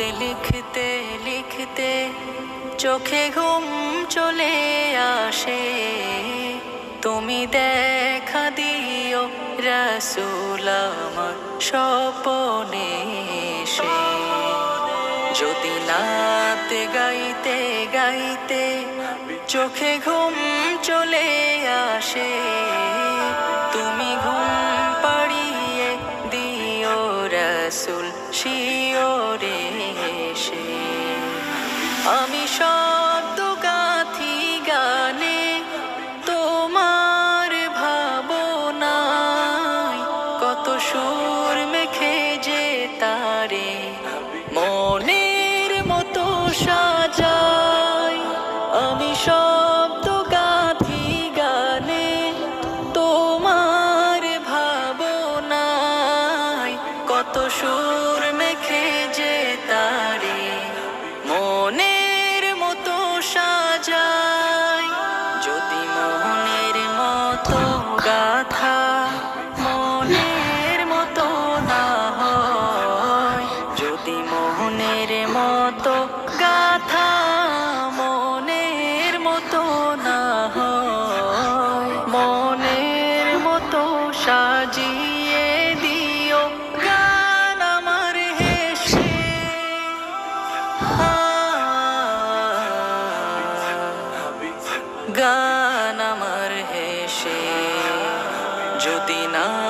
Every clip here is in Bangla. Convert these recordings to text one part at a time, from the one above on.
নাতে লিখতে লিখতে চোখে ঘুম চলে আসে। তুমি দেখা দিও রসুল আমার স্বপনে সে যদি নাতে গাইতে গাইতে চোখে ঘুম চলে আসে রসুল শিওরে সে আমি শব্দ গাথি গানে তোমার ভাবনায় কত সুর মেখে যে তারে মনের মতো না হয়। যদি মোহনের মতো গাথা মনের মতো না হয়। মনের মতো সাজিয়ে দিও গান আমার হেসে। গান আমার হেসে। যদি নাতে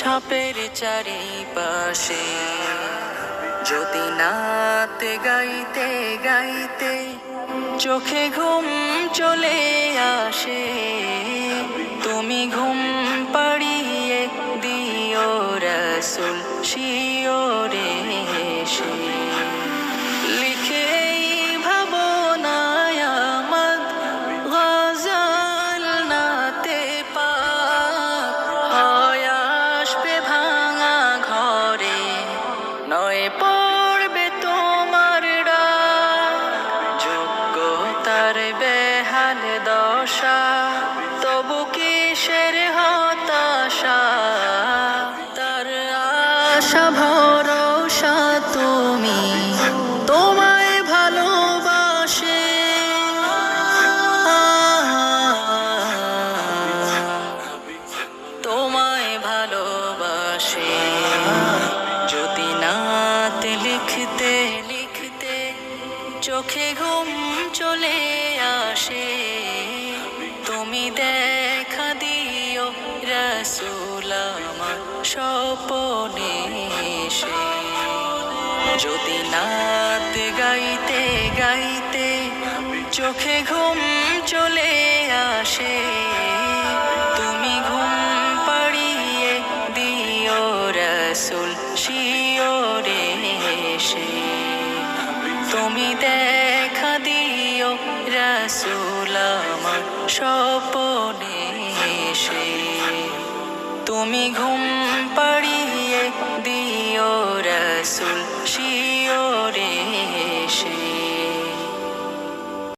ছাপের চারিপাশে। যদি নাতে গাইতে গাইতে চোখে ঘুম চলে আসে। তুমি ঘুম পাড়িয়ে দিও রসুল, শিওরে সে নয় পড়বে তোমার যোগ্যতার বেহাল দশা, তবু কিসের হতাশা? তার আশা, ভরসা তুমি তোমায় ভালোবাসে। তোমায় ভালোবাসে। চোখে ঘুম চলে আসে। তুমি দেখা দিও রসুল আমার স্বপনে সে যদি নাতে গাইতে গাইতে চোখে ঘুম চলে আসে তুমি দেখা দিও রসুল আমার স্বপনে সে তুমি ঘুম পাড়িয়ে দিও রসুল শিও